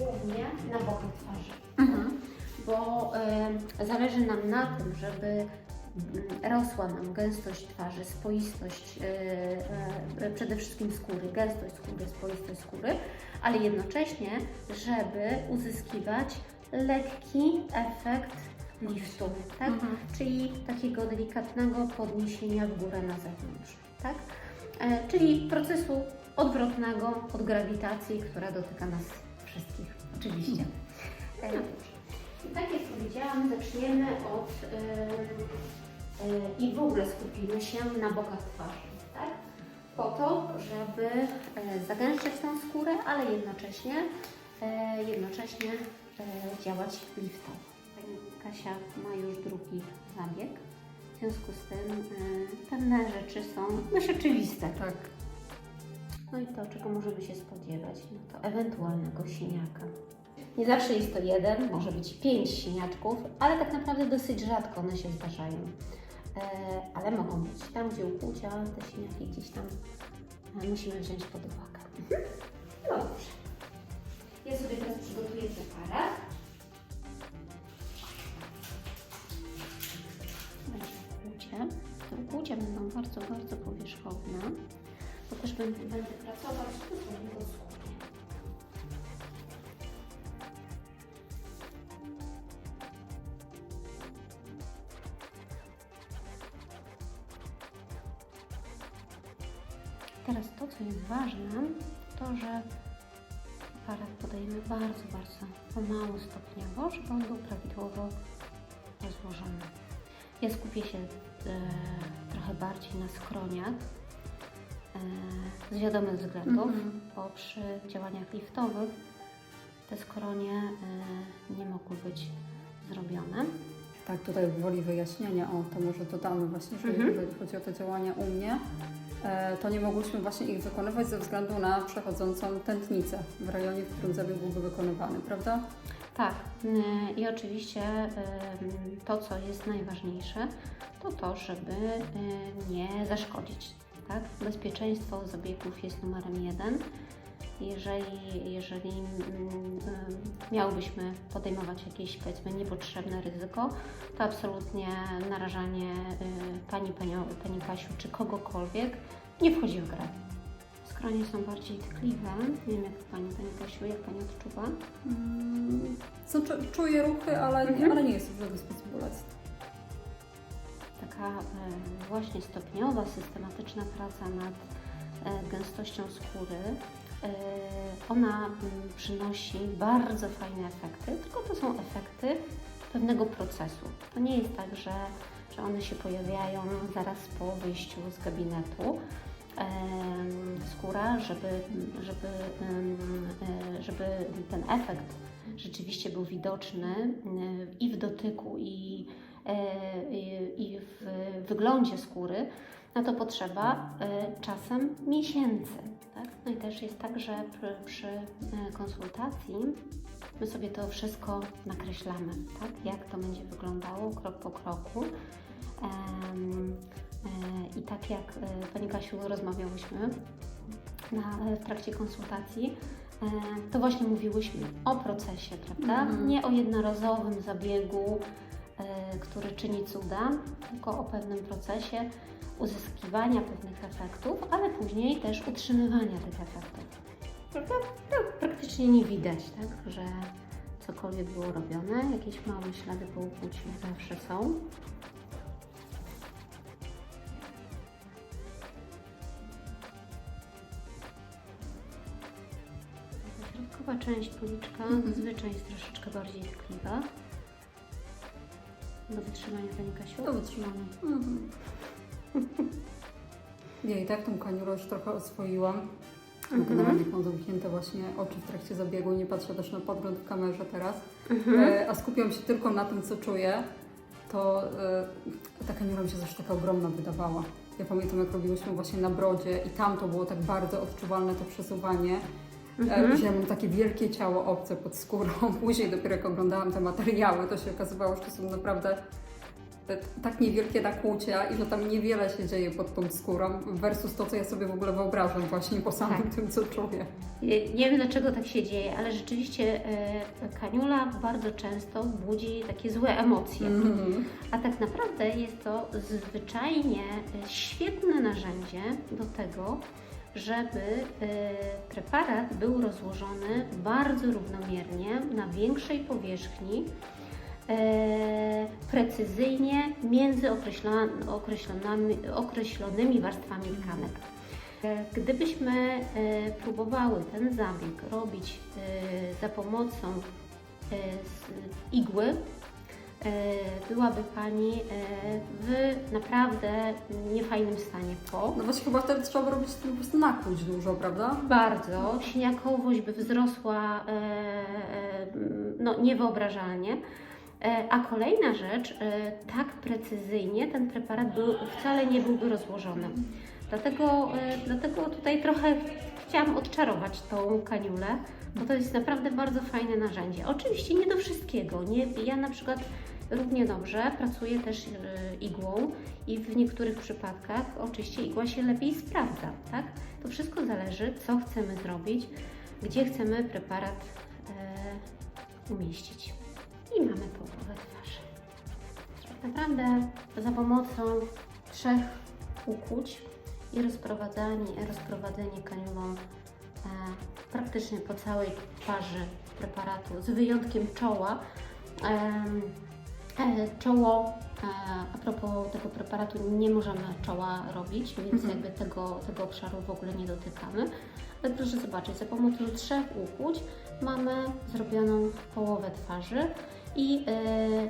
głównie na bokach twarzy. Mhm. Bo y, zależy nam na tym, żeby mm, rosła nam gęstość twarzy, spoistość e, e, przede wszystkim skóry, gęstość skóry, spoistość skóry, ale jednocześnie, żeby uzyskiwać lekki efekt liftu, tak? Mhm. czyli takiego delikatnego podniesienia w górę na zewnątrz, tak? E, czyli procesu odwrotnego od grawitacji, która dotyka nas wszystkich, oczywiście. E, dobrze. I tak jak powiedziałam, zaczniemy od e, e, i w ogóle skupimy się na bokach twarzy, tak? Po to, żeby e, zagęszczać tą skórę, ale jednocześnie, e, jednocześnie e, działać liftowo. Pani Kasia ma już drugi zabieg. W związku z tym e, pewne rzeczy są dość oczywiste. Tak. No i to, czego możemy się spodziewać, no to ewentualnego siniaka. Nie zawsze jest to jeden, może być pięć siniaczków, ale tak naprawdę dosyć rzadko one się zdarzają. E, ale mogą być. Tam, gdzie ukłucia, te siniaki gdzieś tam musimy wziąć pod uwagę. Mhm. Dobrze. Ja sobie teraz przygotuję preparat. Będzie ukłucie. Te ukłucia będą bardzo, bardzo powierzchowne bo też będę, będę pracować stosunkowo skórnie. Teraz to, co jest ważne, to, że aparat podajemy bardzo, bardzo pomału stopniowo, żeby on był prawidłowo rozłożony. Ja skupię się e, trochę bardziej na skroniach, z wiadomych względów, Mhm. bo przy działaniach liftowych te skronie e, nie mogły być zrobione. Tak, tutaj woli wyjaśnienia, o to może dodamy właśnie, że Mhm. jeżeli chodzi o te działania u mnie, e, to nie mogłyśmy właśnie ich wykonywać ze względu na przechodzącą tętnicę w rejonie, w którym zabieg byłby wykonywany, prawda? Tak, y, i oczywiście y, to, co jest najważniejsze, to to, żeby y, nie zaszkodzić. Tak? Bezpieczeństwo zabiegów jest numerem jeden. Jeżeli, jeżeli mm, y, miałybyśmy podejmować jakieś powiedzmy niepotrzebne ryzyko, to absolutnie narażanie y, pani, Penio, pani Kasiu czy kogokolwiek nie wchodzi w grę. Skronie są bardziej tkliwe. Nie wiem jak Pani, Pani Kasiu, jak Pani odczuwa? Mm, czuję ruchy, ale, Mhm. ale nie jest to w żaden sposób bolesne. Taka właśnie stopniowa, systematyczna praca nad e, gęstością skóry, e, ona przynosi bardzo fajne efekty, tylko to są efekty pewnego procesu. To nie jest tak, że, że one się pojawiają zaraz po wyjściu z gabinetu. Skóra, żeby, żeby, e, żeby ten efekt rzeczywiście był widoczny i w dotyku, i wyglądzie skóry, na to potrzeba e, czasem miesięcy. Tak? No i też jest tak, że przy, przy konsultacji my sobie to wszystko nakreślamy, tak? jak to będzie wyglądało krok po kroku. E, I tak jak e, Pani Kasiu rozmawiałyśmy na, w trakcie konsultacji, to właśnie mówiłyśmy o procesie, prawda? Mhm. Nie o jednorazowym zabiegu, który czyni cuda, tylko o pewnym procesie uzyskiwania pewnych efektów, ale później też utrzymywania tych efektów. Prawda? No, praktycznie nie widać, tak, że cokolwiek było robione, jakieś małe ślady po ukłuciu zawsze są. Środkowa część policzka Mhm. zazwyczaj jest troszeczkę bardziej tkliwa. Do wytrzymania Pani Kasiu? Do wytrzymania. Mhm. Nie, i tak tą kaniulę już trochę oswoiłam. Mhm. Generalnie mam zamknięte właśnie oczy w trakcie zabiegu, nie patrzę też na podgląd w kamerze teraz, Mhm. e, a skupiam się tylko na tym, co czuję, to e, ta kaniula mi się zawsze taka ogromna wydawała. Ja pamiętam, jak robiłyśmy właśnie na brodzie i tam to było tak bardzo odczuwalne to przesuwanie. E, Mhm. że ja mam takie wielkie ciało obce pod skórą. Później dopiero jak oglądałam te materiały, to się okazywało, że to są naprawdę te, tak niewielkie nakłucia i że tam niewiele się dzieje pod tą skórą versus to, co ja sobie w ogóle wyobrażam właśnie po samym Tak. tym, co czuję. Nie nie wiem dlaczego tak się dzieje, ale rzeczywiście e, kaniula bardzo często budzi takie złe emocje. Mhm. A tak naprawdę jest to zwyczajnie e, świetne narzędzie do tego, żeby e, preparat był rozłożony bardzo równomiernie na większej powierzchni, e, precyzyjnie między określonymi, określonymi warstwami tkanek. E, Gdybyśmy e, próbowały ten zabieg robić e, za pomocą igły, byłaby Pani e, w naprawdę niefajnym stanie po. No właśnie chyba wtedy trzeba by robić po prostu nakłuć dużo, prawda? Bardzo. Siniakowość by wzrosła e, e, no, niewyobrażalnie. E, A kolejna rzecz, e, tak precyzyjnie ten preparat był, wcale nie byłby rozłożony. Dlatego, e, dlatego tutaj trochę chciałam odczarować tą kaniulę, bo to jest naprawdę bardzo fajne narzędzie. Oczywiście nie do wszystkiego. Nie, ja na przykład równie dobrze pracuję też e, igłą i w niektórych przypadkach oczywiście igła się lepiej sprawdza, tak? To wszystko zależy, co chcemy zrobić, gdzie chcemy preparat e, umieścić. I mamy połowę twarzy. Naprawdę za pomocą trzech ukłuć i rozprowadzanie, rozprowadzenie kaniulą praktycznie po całej twarzy preparatu, z wyjątkiem czoła. E, Czoło, e, a propos tego preparatu, nie możemy czoła robić, więc Mhm. jakby tego, tego obszaru w ogóle nie dotykamy. Ale proszę zobaczyć, za pomocą trzech ukłuć mamy zrobioną połowę twarzy i e,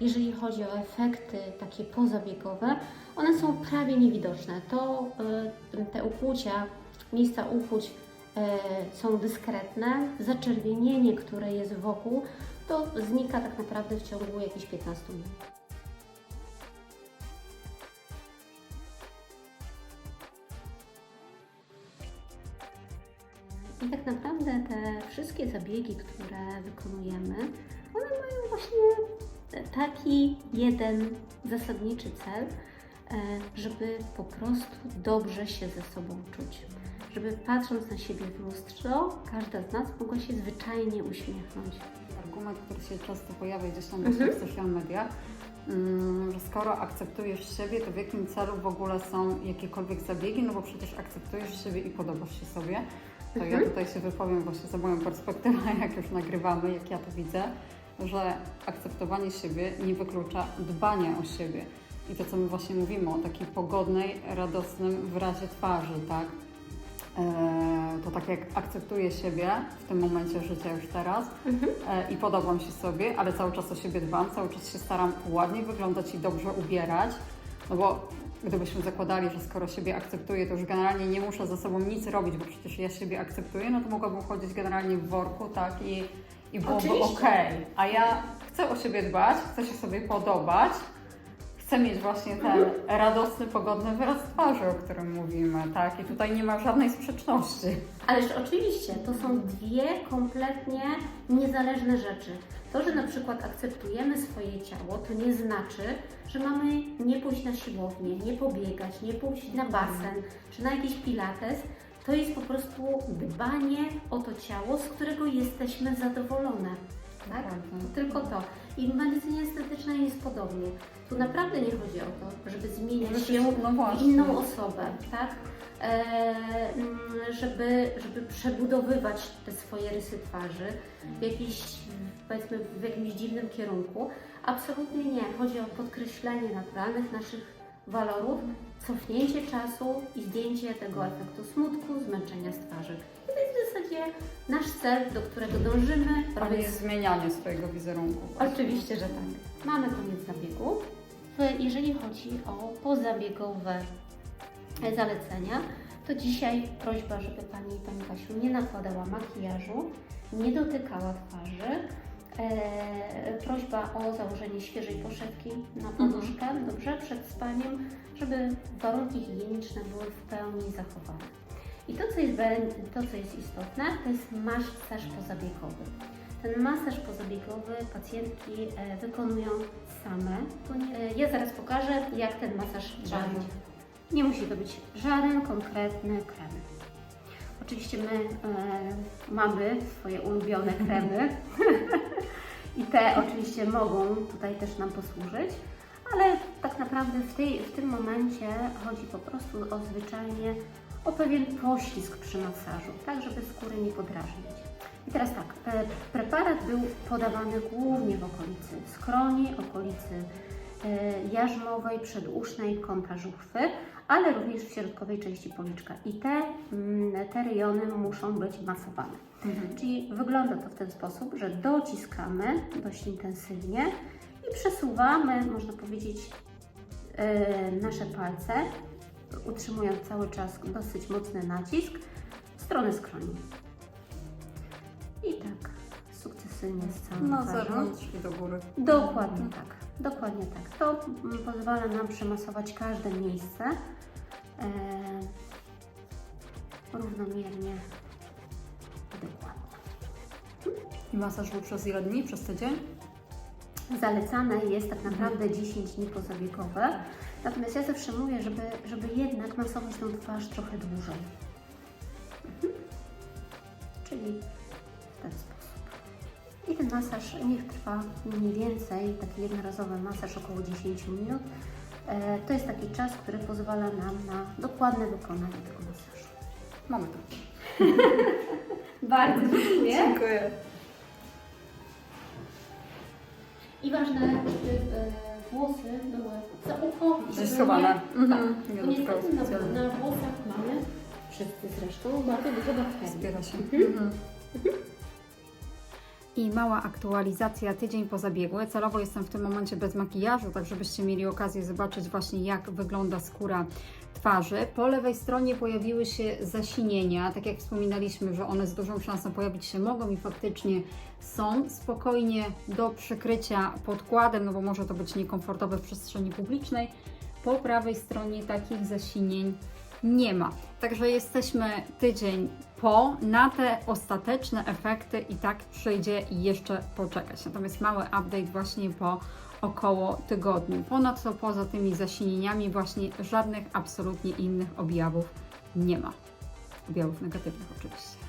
jeżeli chodzi o efekty takie pozabiegowe, one są prawie niewidoczne. To e, te ukłucia, miejsca ukłuć e, są dyskretne, zaczerwienienie, które jest wokół, to znika tak naprawdę w ciągu jakichś 15 minut. I tak naprawdę te wszystkie zabiegi, które wykonujemy, one mają właśnie taki jeden zasadniczy cel, e, żeby po prostu dobrze się ze sobą czuć. Żeby patrząc na siebie w lustro, każda z nas mogła się zwyczajnie uśmiechnąć. Argument, który się często pojawia gdzieś tam Mhm. w social mediach, mm, że skoro akceptujesz siebie, to w jakim celu w ogóle są jakiekolwiek zabiegi, no bo przecież akceptujesz siebie i podobasz się sobie. To ja Mhm. tutaj się wypowiem właśnie za moją perspektywę, jak już nagrywamy, jak ja to widzę, że akceptowanie siebie nie wyklucza dbania o siebie. I to, co my właśnie mówimy o takiej pogodnej, radosnym wyrazie twarzy, tak? Eee, to tak jak akceptuję siebie w tym momencie życia już teraz e, i podobam się sobie, ale cały czas o siebie dbam, cały czas się staram ładnie wyglądać i dobrze ubierać, no bo gdybyśmy zakładali, że skoro siebie akceptuję, to już generalnie nie muszę ze sobą nic robić, bo przecież ja siebie akceptuję, no to mogłabym chodzić generalnie w worku, tak, i, i byłoby okej. A ja chcę o siebie dbać, chcę się sobie podobać, chcę mieć właśnie ten radosny, pogodny wyraz twarzy, o którym mówimy, tak, i tutaj nie ma żadnej sprzeczności. Ależ oczywiście, to są dwie kompletnie niezależne rzeczy. To, że na przykład akceptujemy swoje ciało, to nie znaczy, że mamy nie pójść na siłownię, nie pobiegać, nie pójść na basen czy na jakiś pilates. To jest po prostu dbanie o to ciało, z którego jesteśmy zadowolone. Tak? Tylko to. I w medycynie estetycznej jest podobnie. Tu naprawdę nie chodzi o to, żeby zmieniać się no inną osobę, tak? E, mm, żeby, żeby przebudowywać te swoje rysy twarzy w jakiś, powiedzmy, w jakimś dziwnym kierunku. Absolutnie nie. Chodzi o podkreślenie naturalnych naszych walorów, cofnięcie czasu i zdjęcie tego efektu smutku, zmęczenia z twarzy. I to jest w zasadzie nasz cel, do którego dążymy, Ale robiąc jest zmienianie swojego wizerunku. Oczywiście, że tak. Mamy koniec zabiegu. Jeżeli chodzi o pozabiegowe zalecenia, to dzisiaj prośba, żeby Pani, Pani Kasiu nie nakładała makijażu, nie dotykała twarzy. E, prośba o założenie świeżej poszewki na poduszkę, dobrze, przed spaniem, żeby warunki higieniczne były w pełni zachowane. I to, co jest, to, co jest istotne, to jest masaż pozabiegowy. Ten masaż pozabiegowy pacjentki e, wykonują same. e, Ja zaraz pokażę, jak ten masaż działa. Nie musi to być żaden konkretny krem. Oczywiście my e, mamy swoje ulubione kremy i te oczywiście mogą tutaj też nam posłużyć, ale tak naprawdę w, tej, w tym momencie chodzi po prostu o zwyczajnie o pewien poślizg przy masażu, tak żeby skóry nie podrażnić. I teraz tak, e, preparat był podawany głównie w okolicy skroni, okolicy jarzmowej, przedusznej, kąta żuchwy, ale również w środkowej części policzka. I te, mm, te rejony muszą być masowane. Czyli wygląda to w ten sposób, że dociskamy dość intensywnie i przesuwamy, można powiedzieć, e, nasze palce, utrzymując cały czas dosyć mocny nacisk w stronę skroni. I tak sukcesywnie z całym twarzą. zewnątrz i do góry. Dokładnie tak, dokładnie tak. To mm, pozwala nam przemasować każde miejsce e, równomiernie i dokładnie. I masaż był przez ile dni? Przez tydzień? Zalecane jest tak naprawdę 10 dni pozabiegowe, natomiast ja zawsze mówię, żeby, żeby jednak masować tą twarz trochę dłużej. Mhm. Czyli w ten sposób. I ten masaż niech trwa mniej więcej, taki jednorazowy masaż około 10 minut. E, To jest taki czas, który pozwala nam na dokładne wykonanie tego masażu. Mamy to. Bardzo dziękuję. Dziękuję. I ważne, żeby e, włosy były za ucho. Nie- Mhm. Tak, niestety na, na włosach mamy, wszyscy zresztą, bardzo dużo bakterii. Zbiera się. Mhm. Mhm. I mała aktualizacja tydzień po zabiegu. Celowo jestem w tym momencie bez makijażu, tak żebyście mieli okazję zobaczyć właśnie jak wygląda skóra twarzy. Po lewej stronie pojawiły się zasinienia, tak jak wspominaliśmy, że one z dużą szansą pojawić się mogą i faktycznie są. Spokojnie do przykrycia podkładem, no bo może to być niekomfortowe w przestrzeni publicznej. Po prawej stronie takich zasinień nie ma. Także jesteśmy tydzień po. Na te ostateczne efekty i tak przyjdzie jeszcze poczekać. Natomiast mały update właśnie po około tygodniu. Ponadto poza tymi zasinieniami właśnie żadnych absolutnie innych objawów nie ma. Objawów negatywnych oczywiście.